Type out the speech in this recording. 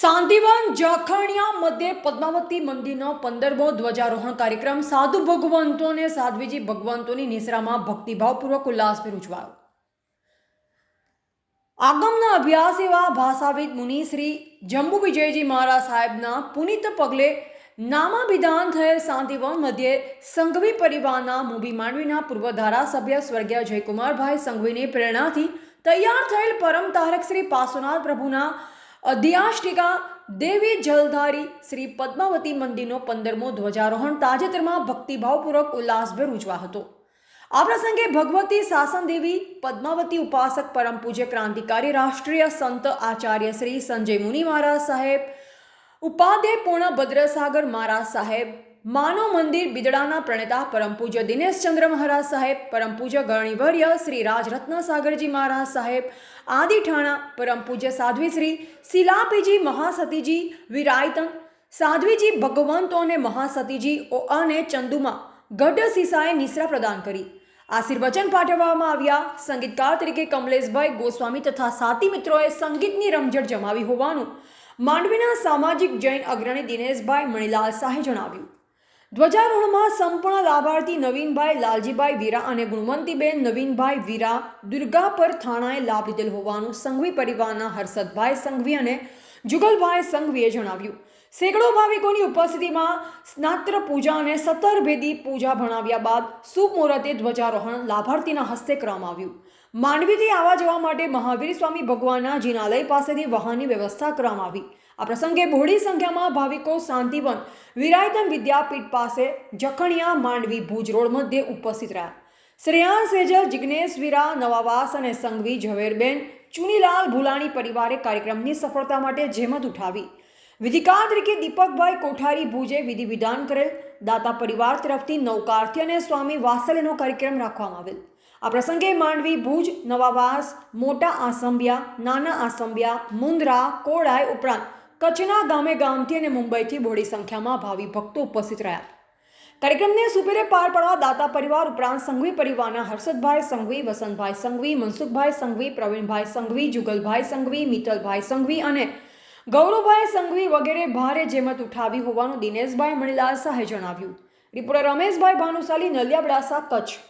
શાંતિવન જાખણિયા મધ્યે પદ્માવતી મંદિરનો પંદરમો ધ્વજારોહણ કાર્યક્રમ સાધુ ભગવંતો અને સાધ્વીજી ભગવંતોની નિશ્રામાં ભક્તિભાવપૂર્વક ઉલ્લાસભેર ઉજવાયો. આગમના અભ્યાસ એવા ભાષાવિદ મુનિ શ્રી જંબુ વિજયજી મહારાજ સાહેબના પુનિત પગલે નામાભિધાન થયેલ શાંતિવન મધ્યે સંઘવી પરિવારના મૂવી માંડવીના પૂર્વ ધારાસભ્ય સ્વર્ગીય જયકુમારભાઈ સંઘવીની પ્રેરણાથી તૈયાર થયેલ પરમ તારક શ્રી પાસોનાથ પ્રભુના અધ્યાષ્ટિકા દેવી જલધારી શ્રી પદ્માવતી મંદિરનો પંદરમો ધ્વજારોહણ તાજેતરમાં ભક્તિભાવપૂર્વક ઉલ્લાસભેર ઉજવા હતો. આ પ્રસંગે ભગવતી શાસન દેવી પદ્માવતી ઉપાસક પરમ પૂજ્ય ક્રાંતિકારી રાષ્ટ્રીય સંત આચાર્ય શ્રી સંજય મુનિ મહારાજ સાહેબ, ઉપાધ્યાય પૂર્ણ ભદ્રસાગર મહારાજ સાહેબ માનવ મંદિર બિદડાના પ્રણેતા પરમ પૂજ્ય દિનેશચંદ્ર મહારાજ સાહેબ, પરમ પૂજ્ય ગણિવર્ય શ્રી રાજરત્ન સાગરજી મહારાજ સાહેબ, આદિ ઠાણા પરમ પૂજ્ય સાધ્વી શ્રી શિલાપીજી મહાસતીજી, વિરાયતન સાધ્વીજી ભગવંતો અને મહાસતીજી ઓ અને ચંદુમાં ગઢ સિસાએ નિશ્રા પ્રદાન કરી. આશીર્વચન પાઠવવામાં આવ્યા. સંગીતકાર તરીકે કમલેશભાઈ ગોસ્વામી તથા સાથી મિત્રોએ સંગીતની રમઝટ જમાવી હોવાનું માંડવીના સામાજિક જૈન અગ્રણી દિનેશભાઈ મણિલાલ શાહે જણાવ્યું. ધ્વજારોહણમાં સંપૂર્ણ લાભાર્થી નવીનભાઈ, લાલજીભાઈ વીરા અને ગુણવંતીબેન નવીનભાઈ વીરા દુર્ગાપર થાણાએ લાભ લીધેલ હોવાનું સંઘવી પરિવારના હર્ષદભાઈ સંઘવી અને જુગલભાઈ સંઘવીએ જણાવ્યું. સેંકડો ભાવિકોની ઉપસ્થિતિમાં સ્નાત્ર પૂજા અને સતરભેદી પૂજા ભણાવ્યા બાદ શુભ મુહૂર્તે ધ્વજારોહણ લાભાર્થીના હસ્તે કરવામાં આવ્યું. માંડવીથી આવવા જવા માટે મહાવીર સ્વામી ભગવાનના જિનાલય પાસેથી વાહનની વ્યવસ્થા કરવામાં આવી. આ પ્રસંગે બહોળી સંખ્યામાં ભાવિકો શાંતિવન વિરાયતન વિદ્યાપીઠ પાસે જખણિયા માંડવી ભુજ રોડ મધ્યે ઉપસ્થિત રહ્યા. શ્રેયાન સેજલ જિજ્ઞેશ વીરા, નવાવાસ અને સંઘવી ઝવેરબેન ચુનીલાલ ભુલાણી પરિવારે કાર્યક્રમની સફળતા માટે જહેમત ઉઠાવી. વિધિકાર તરીકે દીપકભાઈ કોઠારી ભુજે વિધિ વિધાન કરેલ, દાતા પરિવાર તરફથી નૌકાર્થી અને સ્વામી વાત્સલ્યનો કાર્યક્રમ રાખવામાં આવેલ. આ પ્રસંગે માંડવી ભુજ, નવાવાસ, મોટા આસંબિયા, નાના આસંબિયા, મુંદ્રા કોડાય ઉપરાંત કચ્છના ગામે ગામથી અને મુંબઈથી બોડી સંખ્યામાં ભાવિ ભક્તો ઉપસ્થિત રહ્યા. કાર્યક્રમને સુપેરે પાર પાડવા દાતા પરિવાર ઉપરાંત સંઘવી પરિવારના હર્ષદભાઈ સંઘવી, વસંતભાઈ સંઘવી, મનસુખભાઈ સંઘવી, પ્રવીણભાઈ સંઘવી, જુગલભાઈ સંઘવી, મિત્તલભાઈ સંઘવી અને ગૌરવભાઈ સંઘવી વગેરે ભારે જેમત ઉઠાવી હોવાનું દિનેશભાઈ મણિલાલ શાહે જણાવ્યું. રિપોર્ટર રમેશભાઈ ભાનુશાલી, નલિયાબડાસા, કચ્છ.